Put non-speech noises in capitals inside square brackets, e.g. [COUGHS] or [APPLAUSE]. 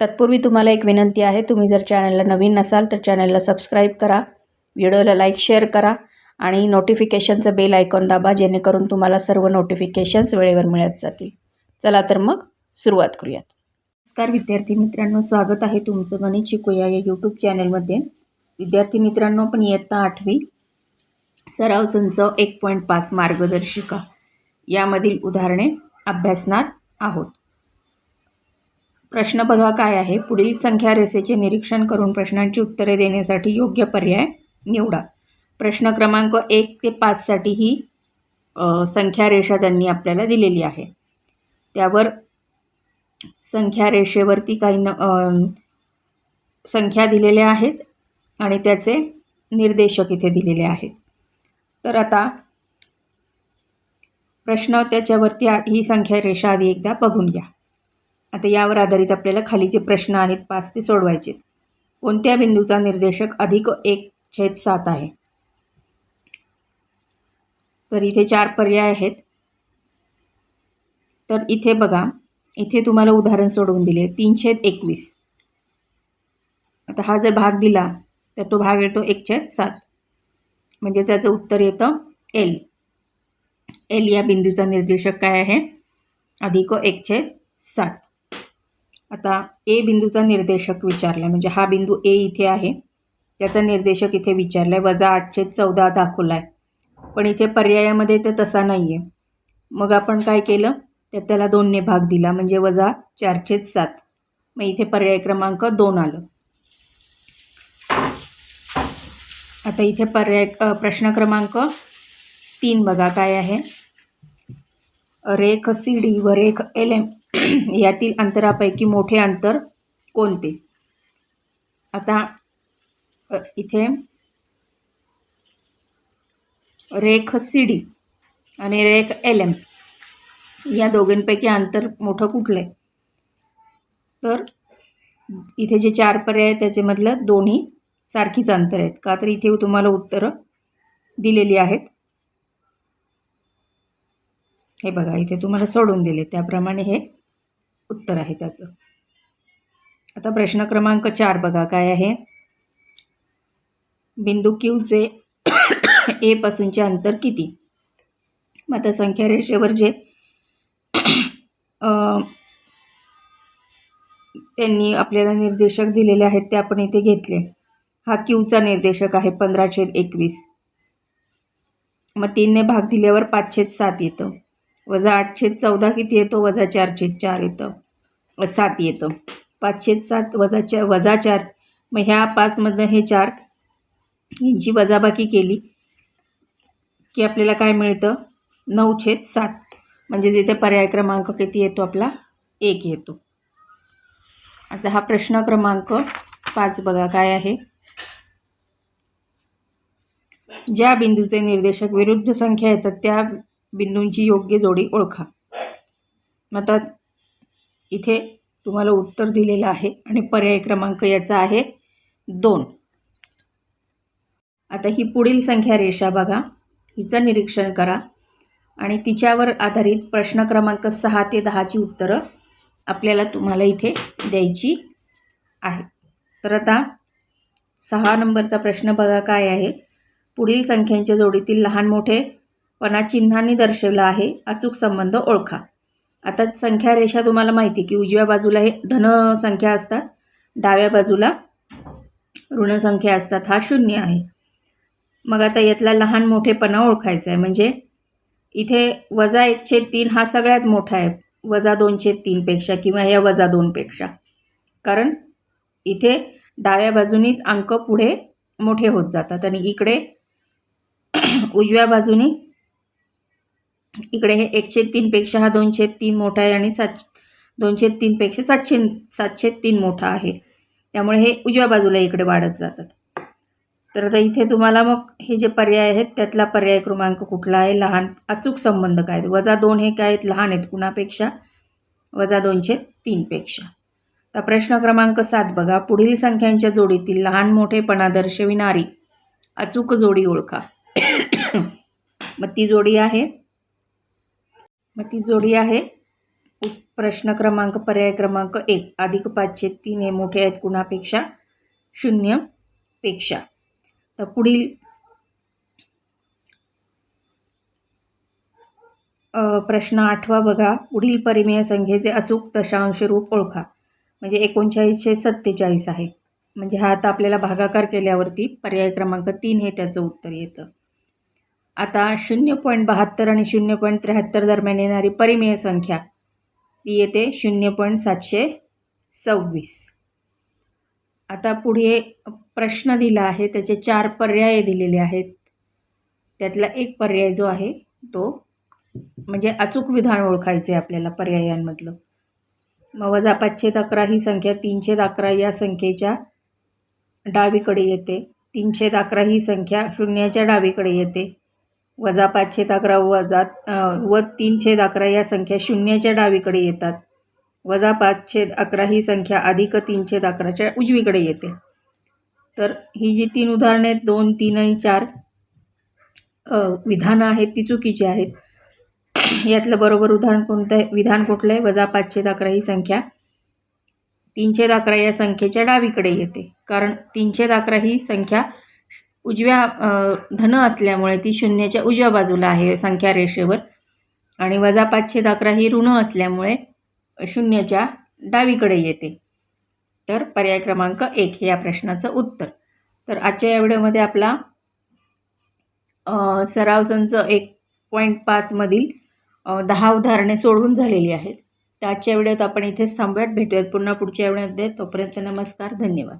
तत्पूर्वी तुम्हाला एक विनंती आहे तुम्ही जर चॅनलला नवीन नसाल तर चॅनलला सबस्क्राईब करा व्हिडिओला लाईक शेअर करा आणि नोटिफिकेशनचं बेल आयकॉन दाबा जेणेकरून तुम्हाला सर्व नोटिफिकेशन्स वेळेवर मिळत जातील. चला तर मग सुरुवात करूयात. नमस्कार विद्यार्थी मित्रांनो स्वागत आहे तुमचं गणित शिकूया या यूट्यूब चॅनलमध्ये. विद्यार्थी मित्रांनो आपण इयत्ता आठवी सराव संच एक पॉईंट पाच मार्गदर्शिका यामधील उदाहरणे अभ्यासणार आहोत. प्रश्न बघा काय आहे? पुढील संख्या रेषेचे निरीक्षण करून प्रश्नांची उत्तरे देण्यासाठी योग्य पर्याय निवडा. प्रश्न क्रमांक एक ते पाचसाठी ही संख्या रेषा त्यांनी आपल्याला दिलेली आहे. त्यावर संख्या रेषेवरती काही न संख्या दिलेल्या आहेत आणि त्याचे निर्देशक इथे दिलेले आहेत. तर आता प्रश्न त्याच्यावरती आ- ही संख्या रेषा आधी एकदा बघून घ्या. आता यावर आधारित आपल्याला खाली जे प्रश्न आहेत पाच ते सोडवायचे कोणत्या बिंदूचा निर्देशक अधिक एक छेद सात आहे? तर इथे चार पर्याय आहेत. तर इथे बघा इथे तुम्हाला उदाहरण सोडवून दिले. तीन छेद एकवीस. आता हा जर भाग दिला तर तो भाग येतो एक छेद सात. म्हणजे त्याचं उत्तर येतं एल. एल या बिंदूचा निर्देशक काय आहे? अधिक एक छेद सात. आता ए बिंदूचा निर्देशक विचारला म्हणजे हा बिंदू ए इथे आहे. त्याचा निर्देशक इथे विचारला आहे वजा आठशे चौदा दाखवला आहे पण इथे पर्यायामध्ये तर तसा नाही आहे मग आपण काय केलं? तर त्याला दोनने भाग दिला. म्हणजे वजा चारशे सात. मग इथे पर्याय क्रमांक दोन आलं. आता इथे पर्याय प्रश्न क्रमांक तीन बघा काय आहे. रेख सी डी व रेख एल एम [CLEARS THROAT] यातील अंतरापैकी मोठे अंतर कोणते? आता इथे रेख सी डी आणि रेख एल एम या दोघांपैकी अंतर मोठं कुठलं आहे तर इथे जे चार पर्याय आहेत त्याच्यामधलं दोन्ही सारखीच अंतर आहेत. का तर इथे तुम्हाला उत्तरं दिलेली आहेत. हे बघा इथे तुम्हाला सोडून दिले. त्याप्रमाणे हे उत्तर आहे त्याचं. आता प्रश्न क्रमांक चार बघा काय आहे? बिंदू क्यूचे ए पासूनचे अंतर किती? मग आता संख्या रेषेवर जे त्यांनी आपल्याला निर्देशक दिलेले आहेत ते आपण इथे घेतले. हा क्यूचा निर्देशक आहे पंधरा छेद एकवीस. मग तीनने भाग दिल्यावर पाचशे सात येतं. वजा आठशे चौदा किती येतो? वजा चार चार येतं. सात येतं. पाचशे सात वजा चार वजा चार. मग ह्या पाचमधनं हे चार यांची वजाबाकी केली की आपल्याला काय मिळतं? नऊ छेद सात. म्हणजे तिथे पर्याय क्रमांक किती येतो आपला? एक येतो. आता हा प्रश्न क्रमांक पाच बघा काय आहे. ज्या बिंदूचे निर्देशक विरुद्ध संख्या येतात त्या बिंदूंची योग्य जोडी ओळखा. मग आता इथे तुम्हाला उत्तर दिलेलं आहे आणि पर्याय क्रमांक याचा आहे दोन. आता ही पुढील संख्या रेषा बघा. हिचं निरीक्षण करा. आणि तिच्यावर आधारित प्रश्न क्रमांक सहा ते दहाची उत्तरं आपल्याला तुम्हाला इथे द्यायची आहे. तर आता सहा नंबरचा प्रश्न बघा काय आहे. पुढील संख्यांच्या जोडीतील लहान मोठे पणा चिन्हांनी दर्शवला आहे. अचूक संबंध ओळखा. आता संख्या रेषा तुम्हाला माहिती की उजव्या बाजूला हे धन संख्या असतात. डाव्या बाजूला ऋणसंख्या असतात. हा शून्य आहे. मग आता यातला लहान मोठेपणा ओळखायचा आहे म्हणजे इथे वजा एकशे तीन हा सगळ्यात मोठा आहे. वजा दोनशे तीनपेक्षा किंवा या वजा दोनपेक्षा कारण इथे डाव्या बाजूनीच अंक पुढे मोठे होत जातात आणि इकडे [CLEARS THROAT] उजव्या बाजूनी इकडे हे एकशे तीनपेक्षा हा दोनशे तीन मोठा आहे आणि सात दोनशे तीनपेक्षा सातशे सातशे तीन मोठा आहे. त्यामुळे हे उजव्या बाजूला इकडे वाढत जातात. तर आता इथे तुम्हाला मग हे जे पर्याय आहेत त्यातला पर्याय क्रमांक कुठला आहे? लहान अचूक संबंध काय आहेत? वजा दोन हे काय आहेत? लहान आहेत कुणापेक्षा? वजा दोनशे तीनपेक्षा तर प्रश्न क्रमांक सात बघा. पुढील संख्यांच्या जोडीतील लहान मोठेपणा दर्शविणारी अचूक जोडी ओळखा. [COUGHS] मग ती जोडी आहे मग ती जोडी आहे. प्रश्न क्रमांक पर्याय क्रमांक एक. अधिक पाचशे तीन हे मोठे आहेत कुणापेक्षा? शून्यपेक्षा तर पुढील प्रश्न आठवा बघा. पुढील परिमेय संख्येचे अचूक दशांश रूप ओळखा. म्हणजे एकोणचाळीसशे सत्तेचाळीस आहे. म्हणजे हा आता आपल्याला भागाकार केल्यावरती पर्याय क्रमांक तीन हे त्याचं उत्तर येतं. आता शून्य पॉईंट बहात्तर आणि शून्य पॉईंट त्र्याहत्तर दरम्यान येणारी परिमेय संख्या ती येते शून्य पॉईंट सातशे सव्वीस. आता पुढे प्रश्न दिला आहे त्याचे चार पर्याय दिलेले आहेत. त्यातला एक पर्याय जो आहे तो म्हणजे अचूक विधान ओळखायचे आपल्याला पर्यायांमधलं. मग वजा पाचशे अकरा ही संख्या तीनशे अकरा या संख्येच्या डावीकडे येते. तीनशे अकरा ही संख्या शून्याच्या डावीकडे येते. वजा पाचशे अकरा वजा व तीनशे अकरा या संख्या शून्याच्या डावीकडे येतात. वजा पाचशे अकरा ही संख्या अधिक तीनशे अकराच्या उजवीकडे येते. तर ही जी तीन उदाहरणे आहेत दोन तीन आणि चार विधानं आहेत ती चुकीची आहेत. [CLEARS THROAT] यातलं बरोबर उदाहरण कोणतं आहे विधान कुठलं आहे? वजा पाचशे अकरा ही संख्या तीनशे अकरा या संख्येच्या डावीकडे येते. कारण तीनशे अकरा ही संख्या उजव्या धन असल्यामुळे ती शून्याच्या उजव्या बाजूला आहे संख्या रेषेवर. आणि वजा पाचशे अकरा ही ऋण असल्यामुळे शून्याच्या डावीकडे येते. तर पर्याय क्रमांक एक हे या प्रश्नाचं उत्तर. तर आजच्या या व्हिडिओमध्ये आपला सराव संच एक पॉईंट पाचमधील दहा उदाहरणे सोडवून झालेली आहेत. तर आजच्या व्हिडिओत आपण इथेच थांबूयात. भेटूयात पुन्हा पुढच्या व्हिडिओमध्ये. तोपर्यंत नमस्कार धन्यवाद.